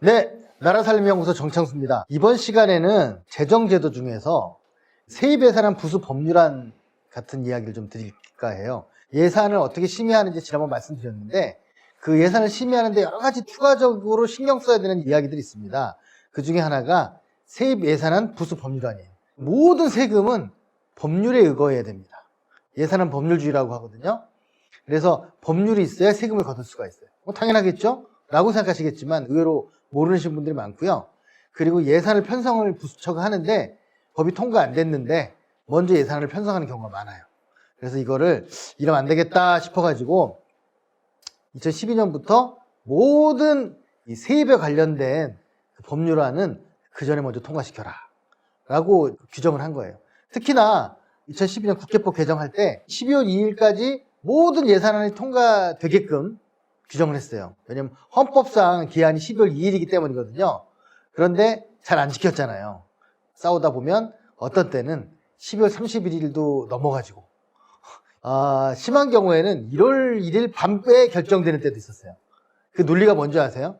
네, 나라살림연구소 정창수입니다. 이번 시간에는 재정제도 중에서 세입 예산안 부수 법률안 같은 이야기를 좀 드릴까 해요. 예산을 어떻게 심의하는지 지난번 말씀드렸는데 그 예산을 심의하는데 여러 가지 추가적으로 신경 써야 되는 이야기들이 있습니다. 그 중에 하나가 세입 예산안 부수 법률안이에요. 모든 세금은 법률에 의거해야 됩니다. 예산은 법률주의라고 하거든요. 그래서 법률이 있어야 세금을 거둘 수가 있어요. 뭐 당연하겠죠? 라고 생각하시겠지만 의외로 모르시는 분들이 많고요. 그리고 예산을 편성을 부처가 하는데 법이 통과 안 됐는데 먼저 예산을 편성하는 경우가 많아요. 그래서 이거를 이러면 안 되겠다 싶어가지고 2012년부터 모든 이 세입에 관련된 그 법률안은 그 전에 먼저 통과시켜라. 라고 규정을 한 거예요. 특히나 2012년 국회법 개정할 때 12월 2일까지 모든 예산안이 통과되게끔 규정을 했어요. 왜냐면 헌법상 기한이 12월 2일이기 때문이거든요. 그런데 잘 안 지켰잖아요. 싸우다 보면 어떤 때는 12월 31일도 넘어가지고 아, 심한 경우에는 1월 1일 밤에 결정되는 때도 있었어요. 그 논리가 뭔지 아세요?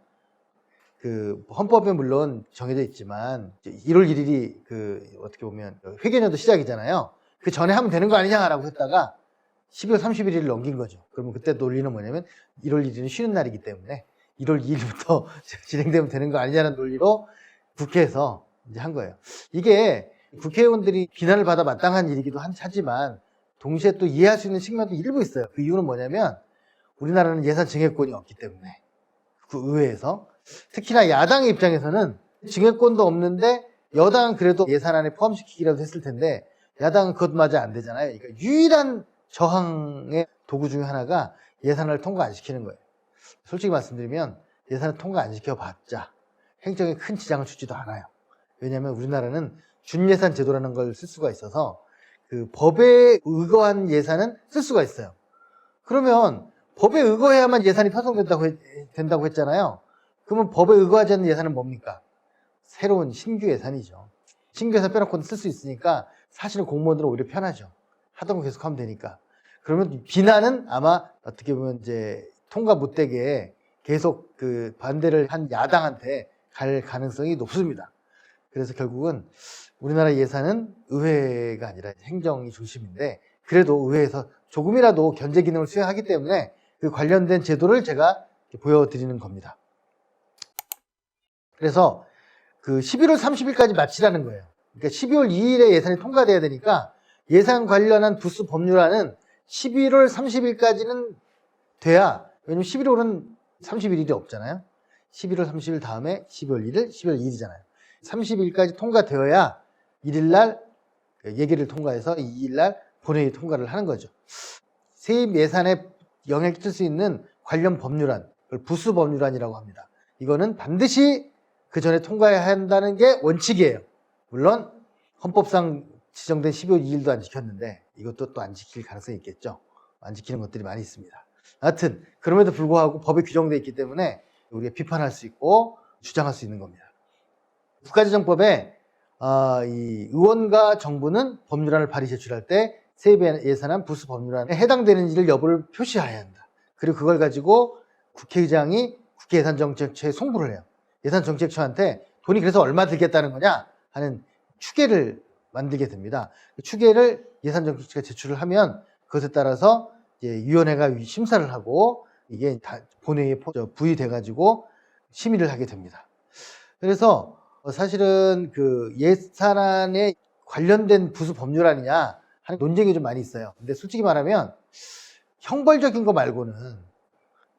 그 헌법에 물론 정해져 있지만 1월 1일이 그 어떻게 보면 회계년도 시작이잖아요. 그 전에 하면 되는 거 아니냐라고 했다가 12월 31일을 넘긴 거죠. 그러면 그때 논리는 뭐냐면 1월 1일은 쉬는 날이기 때문에 1월 2일부터 진행되면 되는 거 아니냐는 논리로 국회에서 이제 한 거예요. 이게 국회의원들이 비난을 받아 마땅한 일이기도 한- 하지만 동시에 또 이해할 수 있는 측면도 일부 있어요. 그 이유는 뭐냐면 우리나라는 예산 증액권이 없기 때문에 그 의회에서 특히나 야당의 입장에서는 증액권도 없는데 여당은 그래도 예산안에 포함시키기라도 했을 텐데 야당은 그것마저 안 되잖아요. 그러니까 유일한 저항의 도구 중에 하나가 예산을 통과 안 시키는 거예요. 솔직히 말씀드리면 예산을 통과 안 시켜봤자 행정에 큰 지장을 주지도 않아요. 왜냐하면 우리나라는 준예산 제도라는 걸 쓸 수가 있어서 그 법에 의거한 예산은 쓸 수가 있어요. 그러면 법에 의거해야만 예산이 편성된다고 했, 된다고 했잖아요. 그러면 법에 의거하지 않는 예산은 뭡니까? 새로운 신규 예산이죠. 신규 예산 빼놓고는 쓸 수 있으니까 사실은 공무원들은 오히려 편하죠. 하던 거 계속 하면 되니까. 그러면 비난은 아마 어떻게 보면 이제 통과 못되게 계속 그 반대를 한 야당한테 갈 가능성이 높습니다. 그래서 결국은 우리나라 예산은 의회가 아니라 행정이 중심인데 그래도 의회에서 조금이라도 견제 기능을 수행하기 때문에 그 관련된 제도를 제가 보여드리는 겁니다. 그래서 그 11월 30일까지 마치라는 거예요. 그러니까 12월 2일에 예산이 통과돼야 되니까 예산 관련한 부수 법률안은 11월 30일까지는 돼야 왜냐면 11월은 30일이 없잖아요. 11월 30일 다음에 12월 1일, 12월 2일이잖아요. 30일까지 통과되어야 1일날 예계를 통과해서 2일날 본회의 통과를 하는 거죠. 세입 예산에 영향을 끼칠 수 있는 관련 법률안, 그걸 부수 법률안이라고 합니다. 이거는 반드시 그 전에 통과해야 한다는 게 원칙이에요. 물론 헌법상 지정된 12월 2일도 안 지켰는데 이것도 또 안 지킬 가능성이 있겠죠. 안 지키는 것들이 많이 있습니다. 하여튼 그럼에도 불구하고 법에 규정되어 있기 때문에 우리가 비판할 수 있고 주장할 수 있는 겁니다. 국가재정법에 아, 이 의원과 정부는 법률안을 발의 제출할 때 세입 예산안 부수 법률안에 해당되는지를 여부를 표시해야 한다. 그리고 그걸 가지고 국회의장이 국회 예산정책처에 송부를 해요. 예산정책처한테 돈이 그래서 얼마 들겠다는 거냐 하는 추계를 만들게 됩니다. 그 추계를 예산정책처가 제출을 하면 그것에 따라서 위원회가 심사를 하고 이게 다 본회의에 포- 저 부의돼 가지고 심의를 하게 됩니다. 그래서 사실은 그 예산안에 관련된 부수 법률안이냐 하는 논쟁이 좀 많이 있어요. 근데 솔직히 말하면 형벌적인 거 말고는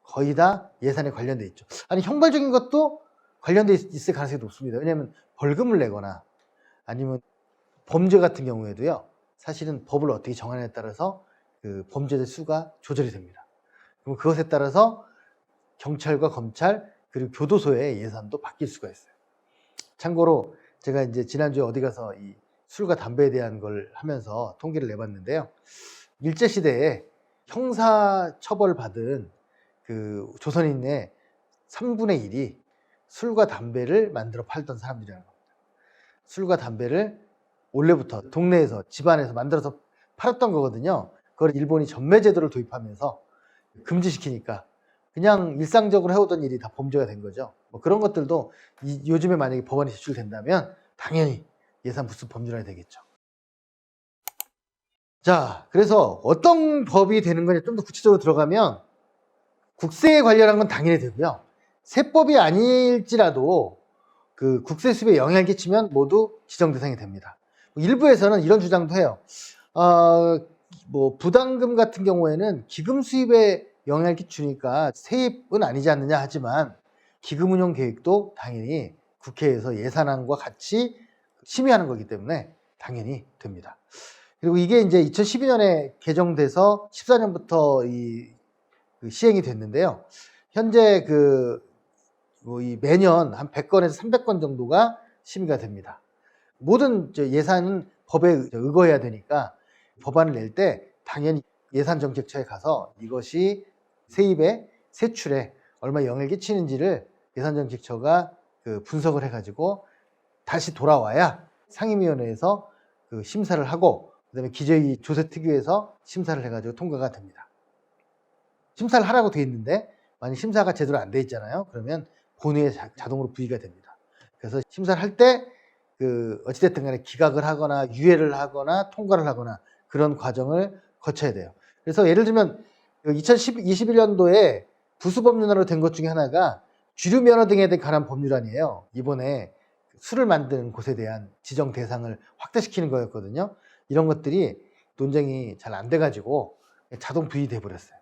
거의 다 예산에 관련돼 있죠. 아니 형벌적인 것도 관련돼 있- 있을 가능성이 높습니다. 왜냐하면 벌금을 내거나 아니면 범죄 같은 경우에도요. 사실은 법을 어떻게 정하느냐에 따라서 그 범죄의 수가 조절이 됩니다. 그럼 그것에 따라서 경찰과 검찰 그리고 교도소의 예산도 바뀔 수가 있어요. 참고로 제가 이제 지난주에 어디 가서 이 술과 담배에 대한 걸 하면서 통계를 내봤는데요. 일제 시대에 형사 처벌 받은 그 조선인의 3분의 1이 술과 담배를 만들어 팔던 사람들이라는 겁니다. 술과 담배를 원래부터 동네에서 집안에서 만들어서 팔았던 거거든요. 그걸 일본이 전매 제도를 도입하면서 금지시키니까 그냥 일상적으로 해오던 일이 다 범죄가 된 거죠. 뭐 그런 것들도 이- 요즘에 만약에 법안이 제출된다면 당연히 예산 부수 법률안이 되겠죠. 자, 그래서 어떤 법이 되는 거냐 좀 더 구체적으로 들어가면 국세에 관련한 건 당연히 되고요. 세법이 아닐지라도 그 국세 수입에 영향을 끼치면 모두 지정 대상이 됩니다. 일부에서는 이런 주장도 해요. 어, 뭐 부담금 같은 경우에는 기금 수입에 영향을 끼치니까 세입은 아니지 않느냐 하지만 기금 운용 계획도 당연히 국회에서 예산안과 같이 심의하는 거기 때문에 당연히 됩니다. 그리고 이게 이제 2012년에 개정돼서 14년부터 이, 그 시행이 됐는데요. 현재 그, 뭐이 매년 한 100건에서 300건 정도가 심의가 됩니다. 모든 저 예산은 법에 의거해야 되니까 법안을 낼 때 당연히 예산정책처에 가서 이것이 세입에 세출에 얼마 영향을 끼치는지를 예산정책처가 그 분석을 해가지고 다시 돌아와야 상임위원회에서 그 심사를 하고 그다음에 기재위 조세특위에서 심사를 해가지고 통과가 됩니다. 심사를 하라고 돼 있는데 만약 심사가 제대로 안 돼 있잖아요. 그러면 본회의에 자- 자동으로 부의가 됩니다. 그래서 심사를 할때 그 어찌됐든 간에 기각을 하거나 유예를 하거나 통과를 하거나 그런 과정을 거쳐야 돼요. 그래서 예를 들면 2021년도에 부수법률안으로 된 것 중에 하나가 주류 면허 등에 관한 법률안이에요. 이번에 술을 만드는 곳에 대한 지정 대상을 확대시키는 거였거든요. 이런 것들이 논쟁이 잘 안 돼가지고 자동 부의돼 버렸어요.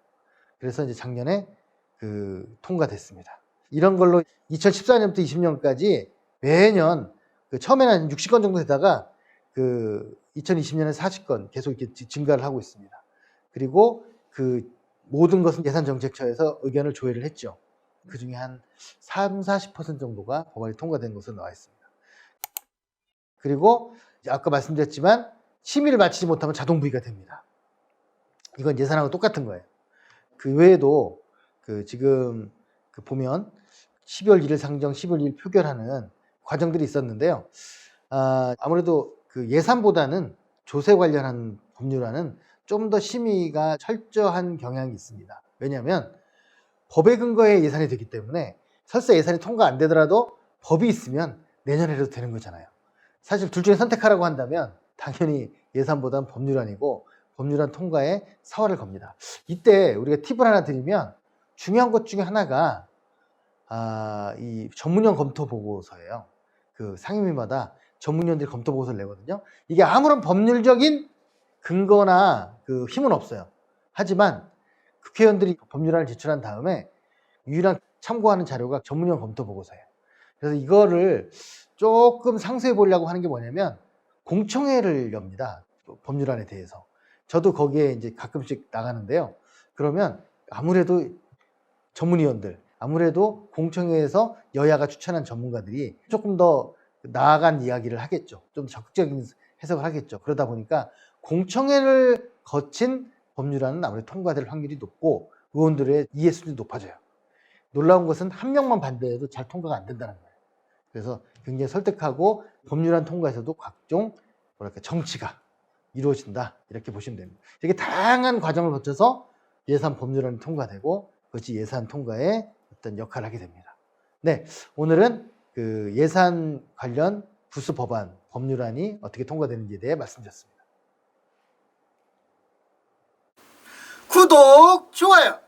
그래서 이제 작년에 그 통과됐습니다. 이런 걸로 2014년부터 20년까지 매년 그 처음에는 한 60건 정도 되다가 그 2020년에 40건 계속 이렇게 지- 증가를 하고 있습니다. 그리고 그 모든 것은 예산정책처에서 의견을 조회를 했죠. 그 중에 한 3, 40% 정도가 법안이 통과된 것으로 나와 있습니다. 그리고 아까 말씀드렸지만 심의를 마치지 못하면 자동 부의가 됩니다. 이건 예산하고 똑같은 거예요. 그 외에도 그 지금 그 보면 12월 1일 상정, 12월 1일 표결하는 과정들이 있었는데요. 아, 아무래도 그 예산보다는 조세 관련한 법률안은 좀더 심의가 철저한 경향이 있습니다. 왜냐하면 법에 근거해 예산이 되기 때문에 설사 예산이 통과 안 되더라도 법이 있으면 내년에 해도 되는 거잖아요. 사실 둘 중에 선택하라고 한다면 당연히 예산보다는 법률안이고 법률안 통과에 사활을 겁니다. 이때 우리가 팁을 하나 드리면 중요한 것 중에 하나가 아, 이 전문용 검토 보고서예요. 그 상임위마다 전문위원들이 검토 보고서를 내거든요. 이게 아무런 법률적인 근거나 그 힘은 없어요. 하지만 국회의원들이 법률안을 제출한 다음에 유일한 참고하는 자료가 전문용 검토 보고서예요. 그래서 이거를 조금 상세히 보려고 하는 게 뭐냐면 공청회를 엽니다. 법률안에 대해서. 저도 거기에 이제 가끔씩 나가는데요. 그러면 아무래도 전문위원들, 아무래도 공청회에서 여야가 추천한 전문가들이 조금 더 나아간 이야기를 하겠죠. 좀 적극적인 해석을 하겠죠. 그러다 보니까 공청회를 거친 법률안은 아무래도 통과될 확률이 높고 의원들의 이해 수준이 높아져요. 놀라운 것은 한 명만 반대해도 잘 통과가 안 된다는 거예요. 그래서 굉장히 설득하고 법률안 통과에서도 각종 뭐랄까 정치가 이루어진다 이렇게 보시면 됩니다. 이렇게 다양한 과정을 거쳐서 예산 법률안이 통과되고 그것이 예산 통과에 어떤 역할을 하게 됩니다. 네, 오늘은 그 예산 관련 부수 법안 법률안이 어떻게 통과되는지에 대해 말씀드렸습니다. 구독, 좋아요.